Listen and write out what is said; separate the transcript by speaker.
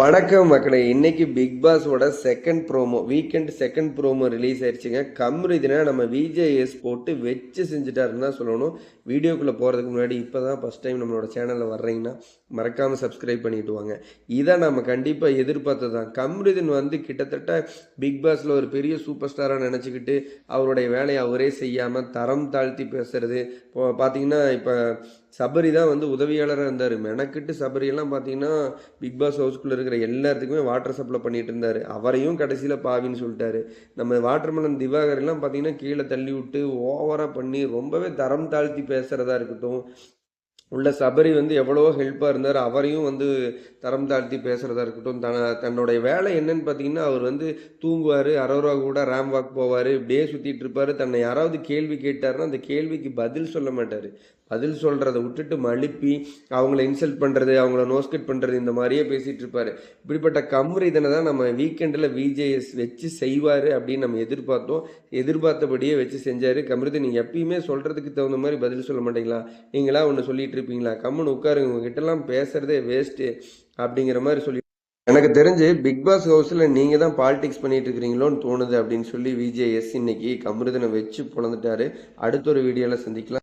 Speaker 1: வணக்கம் மக்களே. இன்னைக்கு big பாஸோட second promo weekend second promo release ஆயிடுச்சுங்க. கம்ருதினா நம்ம விஜேஎஸ் போட்டு வச்சு செஞ்சுட்டாருன்னு தான் சொல்லணும். வீடியோக்குள்ளே போகிறதுக்கு முன்னாடி இப்போ தான் ஃபஸ்ட் டைம் நம்மளோட சேனலில் வர்றீங்கன்னா மறக்காமல் சப்ஸ்கிரைப் பண்ணிட்டு வாங்க. இதை நம்ம கண்டிப்பாக எதிர்பார்த்தது தான் கம்ருதின் வந்து கிட்டத்தட்ட பிக் பாஸில் ஒரு பெரிய சூப்பர் ஸ்டாராக நினச்சிக்கிட்டு அவருடைய வேலையை அவரே செய்யாமல் தரம் தாழ்த்தி பேசுறது. இப்போ பார்த்தீங்கன்னா இப்போ சபரி தான் வந்து உதவியாளராக இருந்தார். மெனக்கிட்டு சபரியெல்லாம் பார்த்தீங்கன்னா பிக் பாஸ் ஹவுஸ்குள்ளே இருக்கிற எல்லாத்துக்குமே வாட்டர் சப்ளை பண்ணிட்டு இருந்தார். அவரையும் கடைசியில் பாவின்னு சொல்லிட்டாரு. நம்ம வாட்டர்மெலன் திவாகரெல்லாம் பார்த்தீங்கன்னா கீழே தள்ளி விட்டு ஓவராக பண்ணி ரொம்பவே தரம் தாழ்த்தி பேசுகிறதா இருக்கட்டும் உள்ள சபரி வந்து எவ்வளோ ஹெல்ப்பாக இருந்தார். அவரையும் வந்து தரம் தாழ்த்தி பேசுகிறதா இருக்கட்டும் தன தன்னுடைய வேலை என்னன்னு பார்த்தீங்கன்னா அவர் வந்து தூங்குவார் அரோரா கூட ரேம் வாக் போவார் இப்படியே சுற்றிட்டு இருப்பார். தன்னை யாராவது கேள்வி கேட்டாருன்னா அந்த கேள்விக்கு பதில் சொல்ல மாட்டார். பதில் சொல்கிறத விட்டுட்டு மழுப்பி அவங்கள இன்சல்ட் பண்ணுறது அவங்கள நோஸ்கட் பண்ணுறது இந்த மாதிரியே பேசிகிட்டு இருப்பார். இப்படிப்பட்ட கம்ரு இதனை தான் நம்ம வீக்கெண்டில் விஜேஎஸ் வச்சு செய்வார் அப்படின்னு நம்ம எதிர்பார்த்தோம். எதிர்பார்த்தபடியே வச்சு செஞ்சார். கம்ருதி நீங்கள் எப்பயுமே சொல்கிறதுக்கு தகுந்த மாதிரி பதில் சொல்ல மாட்டீங்களா? நீங்களா ஒன்று சொல்லிட்டு இருப்பீங்களா? கம்முன்னு உட்காருங்க. உங்ககிட்டலாம் பேசுகிறதே வேஸ்ட்டு அப்படிங்கிற மாதிரி சொல்லி எனக்கு தெரிஞ்சு பிக் பாஸ் ஹவுஸில் நீங்கள் தான் பாலிடிக்ஸ் பண்ணிட்டு இருக்கிறீங்களோன்னு தோணுது அப்படின்னு சொல்லி விஜேஎஸ் இன்னைக்கு கமருதனை வச்சு பிறந்துட்டாரு அடுத்த ஒரு வீடியோவில் சந்திக்கலாம்.